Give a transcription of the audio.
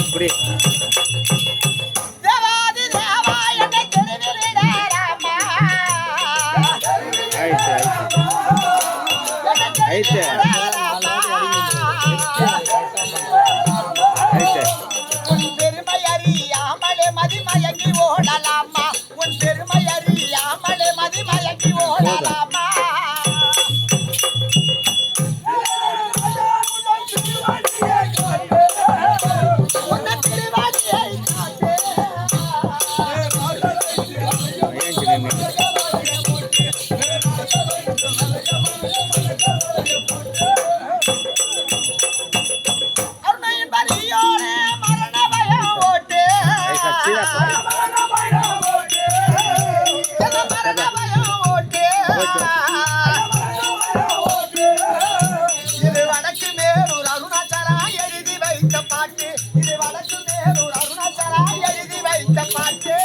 இப்படி ஐட்டு ஐட்டு ser mais இது வடக்கு மேலூர் அருணாச்சலா எழுதி வைத்த பாட்டு. இது வடக்கு மேலூர் அருணாச்சலா எழுதி வைத்த பாட்டு.